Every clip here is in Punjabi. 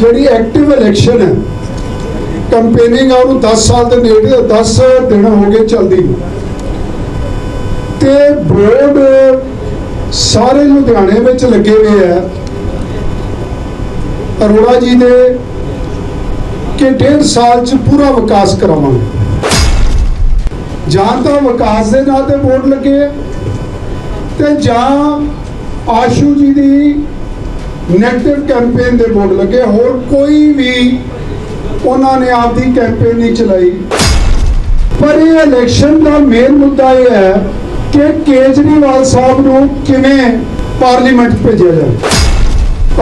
ਜਿਹੜੀ ਐਕਟਿਵ ਇਲੈਕਸ਼ਨ ਹੈ ਕੰਪੇਨਿੰਗ ਆ ਉਹਨੂੰ 10 ਸਾਲ ਦੇ ਨੇੜੇ 10 ਦਿਨ ਹੋ ਗਏ ਚੱਲਦੀ ਨੂੰ। ਤੇ ਬੋਰਡ ਸਾਰੇ ਲੁਧਿਆਣੇ ਵਿੱਚ ਲੱਗੇ ਹੋਏ ਆ। ਅਰੋੜਾ ਜੀ ਦੇ ਕਿ ਡੇਢ ਸਾਲ ਚ ਪੂਰਾ ਵਿਕਾਸ ਕਰਾਵਾਂਗੇ। ਜਾਂ ਤਾਂ ਵਿਕਾਸ ਦੇ ਨਾਂ ਤੇ ਬੋਰਡ ਲੱਗੇ ਆ, ਤੇ ਜਾਂ ਆਸ਼ੂ ਜੀ ਦੀ ਨੈਗੇਟਿਵ ਕੈਂਪੇਨ ਦੇ ਬੋਰਡ ਲੱਗੇ, ਹੋਰ ਕੋਈ ਵੀ ਉਹਨਾਂ ਨੇ ਆਪਦੀ ਕੈਂਪੇਨ ਨਹੀਂ ਚਲਾਈ। ਪਰ ਇਹ ਇਲੈਕਸ਼ਨ ਦਾ ਮੇਨ ਮੁੱਦਾ ਇਹ ਹੈ ਕਿ ਕੇਜਰੀਵਾਲ ਸਾਹਿਬ ਨੂੰ ਕਿਵੇਂ ਪਾਰਲੀਮੈਂਟ ਭੇਜਿਆ ਜਾਏ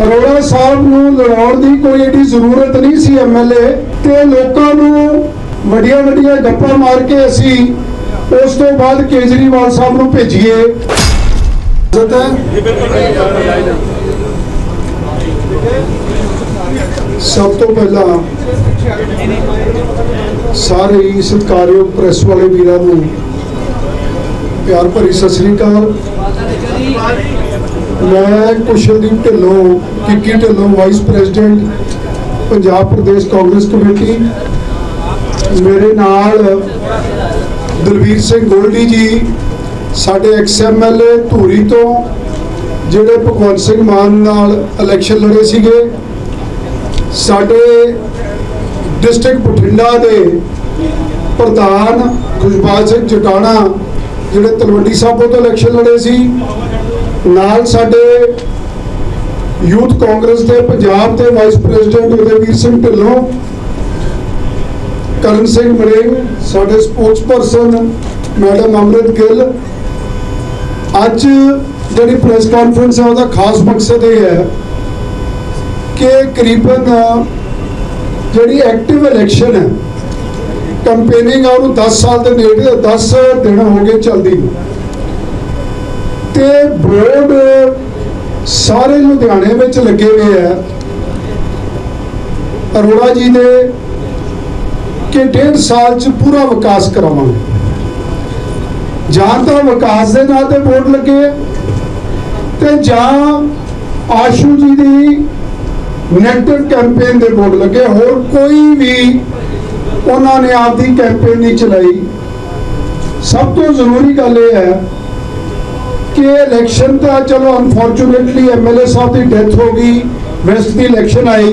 ਅਰੋੜਾ ਸਾਹਿਬ ਨੂੰ ਲੜਾਉਣ ਦੀ ਕੋਈ ਏਡੀ ਜ਼ਰੂਰਤ ਨਹੀਂ ਸੀ ਐਮਐਲਏ ਤੇ ਲੋਕਾਂ ਨੂੰ ਵੱਡੀਆਂ ਵੱਡੀਆਂ ਗੱਪਾਂ ਮਾਰ ਕੇ ਅਸੀਂ ਉਸ ਤੋਂ ਬਾਅਦ ਕੇਜਰੀਵਾਲ ਸਾਹਿਬ ਨੂੰ ਭੇਜੀਏ। ਇਜਾਜ਼ਤ ਸਭ ਤੋਂ ਪਹਿਲਾਂ ਸਾਰੇ ਹੀ ਸਤਿਕਾਰਯੋਗ ਪ੍ਰੈਸ ਵਾਲੇ ਵੀਰਾਂ ਨੂੰ ਪਿਆਰ ਭਰੀ ਸਤਿ ਸ੍ਰੀ ਅਕਾਲ। ਮੈਂ Kushaldeep Dhillon, Kikki Dhillon vice president Punjab Pradesh Congress committee. ਮੇਰੇ ਨਾਲ ਦਲਵੀਰ ਸਿੰਘ ਗੋਲਡੀ ਜੀ, ਸਾਡੇ ex M L A Dhuri ਤੋਂ ਜਿਹੜੇ ਭਗਵੰਤ ਸਿੰਘ ਮਾਨ ਨਾਲ ਇਲੈਕਸ਼ਨ ਲੜੇ ਸੀਗੇ, ਸਾਡੇ ਡਿਸਟ੍ਰਿਕਟ ਬਠਿੰਡਾ ਦੇ ਪ੍ਰਧਾਨ ਖੁਸ਼ਬਾਜ ਸਿੰਘ ਜਟਾਣਾ ਜਿਹੜੇ ਤਲਵੰਡੀ ਸਾਬੋ ਤੋਂ ਇਲੈਕਸ਼ਨ ਲੜੇ ਸੀ, ਨਾਲ ਸਾਡੇ ਯੂਥ ਕਾਂਗਰਸ ਦੇ ਪੰਜਾਬ ਦੇ ਵਾਈਸ ਪ੍ਰੈਜ਼ੀਡੈਂਟ ਉਦੈਵੀਰ ਸਿੰਘ ਢਿੱਲੋਂ, ਕਰਨ ਸਿੰਘ ਮਰੇਗ, ਸਾਡੇ spokesperson madam Amrit Gill, ਅੱਜ ਜਿਹੜੀ ਪ੍ਰੈਸ ਕਾਨਫਰੰਸ ਹੈ, ਉਹਦਾ ਖਾਸ ਮਕਸਦ ਇਹ ਹੈ ਕਿ ਕਰੀਬਨ ਜਿਹੜੀ ਐਕਟਿਵ ਇਲੈਕਸ਼ਨ ਹੈ ਕੰਪੇਨਿੰਗ ਆ, ਉਹਨੂੰ 10 ਸਾਲ ਦੇ ਨੇੜੇ 10 ਦਿਨ ਹੋ ਗਏ ਚੱਲਦੀ ਨੂੰ। ਤੇ ਬੋਰਡ ਸਾਰੇ ਲੁਧਿਆਣੇ ਵਿੱਚ ਲੱਗੇ ਹੋਏ ਆ। ਅਰੋੜਾ ਜੀ ਦੇ ਕਿ ਡੇਢ ਸਾਲ ਚ ਪੂਰਾ ਵਿਕਾਸ ਕਰਾਵਾਂਗੇ। ਜਾਂ ਤਾਂ ਵਿਕਾਸ ਦੇ ਨਾਂ ਤੇ ਬੋਰਡ ਲੱਗੇ ਤੇ ਜਾਂ ਆਸ਼ੂ ਜੀ ਦੀ ਨੈਗੇਟਿਵ ਕੈਂਪੇਨ ਦੇ ਬੋਰਡ ਲੱਗੇ, ਹੋਰ ਕੋਈ ਵੀ ਉਹਨਾਂ ਨੇ ਆਪਦੀ ਕੈਂਪੇਨ ਨਹੀਂ ਚਲਾਈ। ਸਭ ਤੋਂ ਜ਼ਰੂਰੀ ਗੱਲ ਇਹ ਹੈ ਕਿ ਇਲੈਕਸ਼ਨ ਤਾਂ ਚਲੋ ਅਨਫੋਰਚੂਨੇਟਲੀ ਐਮਐਲਏ ਸਾਹਿਬ ਦੀ ਡੈਥ ਹੋ ਗਈ ਵੈਸਟ ਦੀ ਇਲੈਕਸ਼ਨ ਆਈ।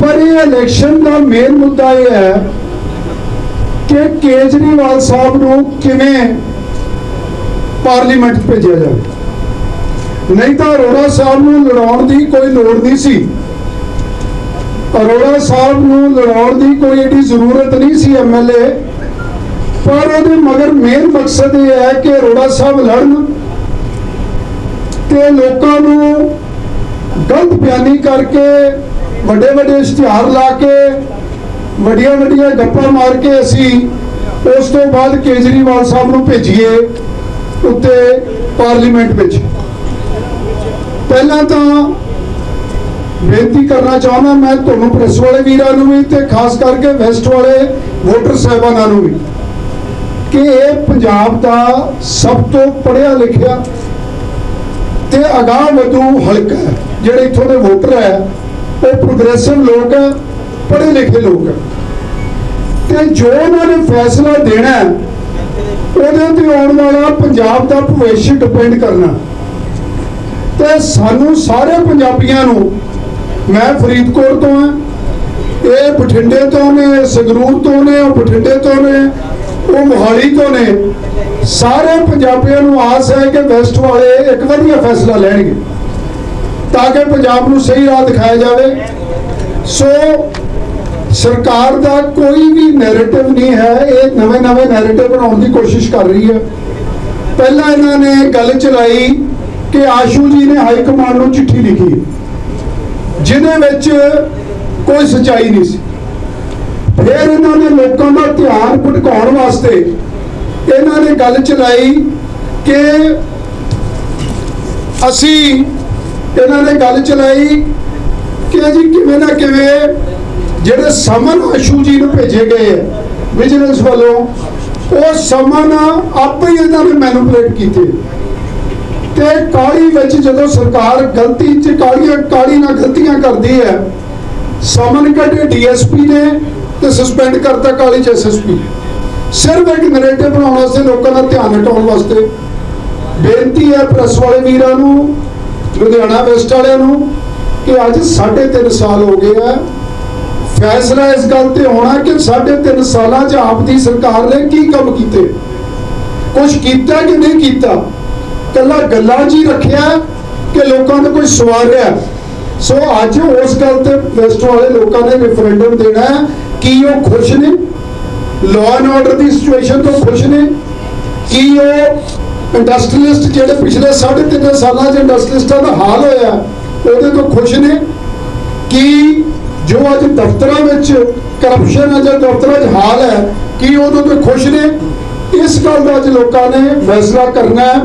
ਪਰ ਇਹ ਇਲੈਕਸ਼ਨ ਦਾ ਮੇਨ ਮੁੱਦਾ ਇਹ ਹੈ ਕਿ ਕੇਜਰੀਵਾਲ ਸਾਹਿਬ ਨੂੰ ਕਿਵੇਂ ਪਾਰਲੀਮੈਂਟ ਭੇਜਿਆ ਜਾਵੇ। ਨਹੀਂ ਤਾਂ ਅਰੋੜਾ ਸਾਹਿਬ ਨੂੰ ਲੜਾਉਣ ਦੀ ਕੋਈ ਲੋੜ ਨਹੀਂ ਸੀ। ਅਰੋੜਾ ਸਾਹਿਬ ਨੂੰ ਲੜਾਉਣ ਦੀ ਕੋਈ ਏਡੀ ਜ਼ਰੂਰਤ ਨਹੀਂ ਸੀ ਐਮਐਲਏ ਪਰ ਉਹਦੇ ਮਗਰ ਮੇਨ ਮਕਸਦ ਇਹ ਹੈ ਕਿ ਅਰੋੜਾ ਸਾਹਿਬ ਲੜਨ ਤੇ ਲੋਕਾਂ ਨੂੰ ਗਲਤ ਬਿਆਨੀ ਕਰਕੇ ਵੱਡੇ ਵੱਡੇ ਇਸ਼ਤਿਹਾਰ ਲਾ ਕੇ ਵੱਡੀਆਂ ਵੱਡੀਆਂ ਗੱਪਾਂ ਮਾਰ ਕੇ ਅਸੀਂ ਉਸ ਤੋਂ ਬਾਅਦ ਕੇਜਰੀਵਾਲ ਸਾਹਿਬ ਨੂੰ ਭੇਜੀਏ। ਉੱਤੇ ਪਾਰਲੀਮੈਂਟ ਵਿੱਚ। ਪਹਿਲਾਂ ਤਾਂ ਬੇਨਤੀ ਕਰਨਾ ਚਾਹੁੰਦਾ ਮੈਂ ਤੁਹਾਨੂੰ ਪ੍ਰੈਸ ਵਾਲੇ ਵੀਰਾਂ ਨੂੰ ਵੀ ਤੇ ਖਾਸ ਕਰਕੇ ਵੈਸਟ ਵਾਲੇ ਵੋਟਰ ਸਾਹਿਬਾਨਾਂ ਨੂੰ ਵੀ ਕਿ ਇਹ ਪੰਜਾਬ ਦਾ ਸਭ ਤੋਂ ਪੜ੍ਹਿਆ ਲਿਖਿਆ ਤੇ ਅਗਾਹ ਵਧੂ ਹਲਕਾ ਹੈ। ਜਿਹੜੇ ਇੱਥੋਂ ਦੇ ਵੋਟਰ ਹੈ, ਉਹ ਪ੍ਰੋਗਰੈਸਿਵ ਲੋਕ ਹੈ, ਪੜ੍ਹੇ ਲਿਖੇ ਲੋਕ ਹੈ। ਤੇ ਜੋ ਉਹਨਾਂ ਨੇ ਫੈਸਲਾ ਦੇਣਾ ਉਹਦੇ ਤੇ ਆਉਣ ਵਾਲੇ ਪੰਜਾਬ ਦਾ ਭਵਿੱਖ ਡਿਪੈਂਡ ਕਰਨਾ। ਤੇ ਸਾਨੂੰ ਸਾਰੇ ਪੰਜਾਬੀਆਂ ਨੂੰ, ਮੈਂ ਫਰੀਦਕੋਟ ਤੋਂ ਹਾਂ, ਇਹ ਬਠਿੰਡੇ ਤੋਂ ਨੇ, ਸੰਗਰੂਰ ਤੋਂ ਨੇ, ਉਹ ਬਠਿੰਡੇ ਤੋਂ ਨੇ, ਉਹ ਮੋਹਾਲੀ ਤੋਂ ਨੇ, ਸਾਰੇ ਪੰਜਾਬੀਆਂ ਨੂੰ ਆਸ ਹੈ ਕਿ ਵੈਸਟ ਵਾਲੇ ਇੱਕ ਵਧੀਆ ਫੈਸਲਾ ਲੈਣਗੇ, ਤਾਂ ਕਿ ਪੰਜਾਬ ਨੂੰ ਸਹੀ ਰਾਹ ਦਿਖਾਇਆ ਜਾਵੇ। ਸੋ ਸਰਕਾਰ ਦਾ ਕੋਈ ਵੀ ਨੈਰੇਟਿਵ ਨਹੀਂ ਹੈ, ਇਹ ਨਵੇਂ ਨਵੇਂ ਨੈਰੇਟਿਵ ਬਣਾਉਣ ਦੀ ਕੋਸ਼ਿਸ਼ ਕਰ ਰਹੀ ਹੈ। ਪਹਿਲਾਂ ਇਹਨਾਂ ਨੇ ਗੱਲ ਚਲਾਈ ਕਿ ਆਸ਼ੂ ਜੀ ਨੇ ਹਾਈ ਕਮਾਂਡ ਨੂੰ ਚਿੱਠੀ ਲਿਖੀ। ਜਿਹਦੇ ਵਿੱਚ ਕੋਈ ਸਚਾਈ ਨਹੀਂ ਸੀ। ਫਿਰ ਇਹਨਾਂ ਨੇ ਲੋਕਾਂ ਦਾ ਧਿਆਨ ਭਟਕਾਉਣ ਵਾਸਤੇ ਇਹਨਾਂ ਨੇ ਗੱਲ ਚਲਾਈ ਕਿ ਅਸੀਂ ਇਹਨਾਂ ਨੇ ਗੱਲ ਚਲਾਈ ਕਿ ਜੀ ਕਿਵੇਂ ਨਾ ਕਿਵੇਂ ਜਿਹੜੇ ਸਮਨ ਆਸ਼ੂ ਜੀ ਨੂੰ ਭੇਜੇ ਗਏ ਵਿਜੀਲੈਂਸ ਵੱਲੋਂ ਉਹ ਸਮਨ ਆਪੇ ਹੀ ਇਹਨਾਂ ਨੇ ਮੈਨੂਪਲੇਟ ਕੀਤੇ। ਤੇ ਕਾਲੀ ਵਿੱਚ ਜਦੋਂ ਸਰਕਾਰ ਗਲਤੀ ਚ ਕਾਲੀਆਂ ਕਾਲੀ ਨਾਲ ਗਲਤੀਆਂ ਕਰਦੀ ਹੈ ਸਮਨ ਕੱਢੇ ਡੀਐਸਪੀ ਨੇ ਤੇ ਸਸਪੈਂਡ ਕਰਤਾ ਕਾਲੀ ਚ ਐਸਐਸਪੀ ਸਿਰਫ ਇੱਕ ਨੈਰੇਟਿਵ ਬਣਾਉਣ ਵਾਸਤੇ ਲੋਕਾਂ ਦਾ ਧਿਆਨ ਹਟਾਉਣ ਵਾਸਤੇ ਬੇਨਤੀ ਹੈ ਪ੍ਰੈਸ ਵਾਲੇ ਵੀਰਾਂ ਨੂੰ, ਲੁਧਿਆਣਾ ਵੈਸਟ ਵਾਲਿਆਂ ਨੂੰ, ਕਿ ਅੱਜ 3.5 ਸਾਲ ਹੋ ਗਏ ਆ ਫੈਸਲਾ ਇਸ ਗੱਲ ਤੇ ਹੋਣਾ ਕਿ 3.5 ਸਾਲਾਂ 'ਚ ਆਪ ਦੀ ਸਰਕਾਰ ਨੇ ਕੀ ਕੰਮ ਕੀਤੇ? ਕੁਝ ਕੀਤਾ ਕਿ ਨਹੀਂ ਕੀਤਾ? ਕੱਲਾ ਗੱਲਾਂ 'ਚ ਹੀ ਰੱਖਿਆ ਕਿ ਲੋਕਾਂ ਨੂੰ ਕੋਈ ਸਵਾਰਿਆ ਸੋ ਅੱਜ ਉਸ ਗੱਲ ਤੇ ਵੈਸਟ ਵਾਲੇ ਲੋਕਾਂ ਨੇ ਰੈਫਰੈਂਡਮ ਦੇਣਾ ਕੀ ਉਹ ਖੁਸ਼ ਨੇ? ਲਾਅ ਐਂਡ ਆਰਡਰ ਦੀ ਸਿਚੁਏਸ਼ਨ ਤੋਂ ਖੁਸ਼ ਨੇ? ਕੀ ਉਹ ਇੰਡਸਟਰੀਲਿਸਟ ਜਿਹੜੇ ਪਿਛਲੇ 3.5 ਸਾਲਾਂ 'ਚ ਇੰਡਸਟਰੀਲਿਸਟਾਂ ਦਾ ਹਾਲ ਹੋਇਆ, ਉਹਦੇ ਤੋਂ ਖੁਸ਼ ਨੇ? ਕੀ ਜੋ ਅੱਜ ਦਫ਼ਤਰਾਂ ਵਿੱਚ ਕਰਪਸ਼ਨ ਹੈ ਜਾਂ ਦਫ਼ਤਰਾਂ 'ਚ ਹਾਲ ਹੈ, ਕੀ ਉਦੋਂ ਤੋਂ ਖੁਸ਼ ਨੇ? ਇਸ ਗੱਲ ਦਾ ਅੱਜ ਲੋਕਾਂ ਨੇ ਫੈਸਲਾ ਕਰਨਾ ਹੈ।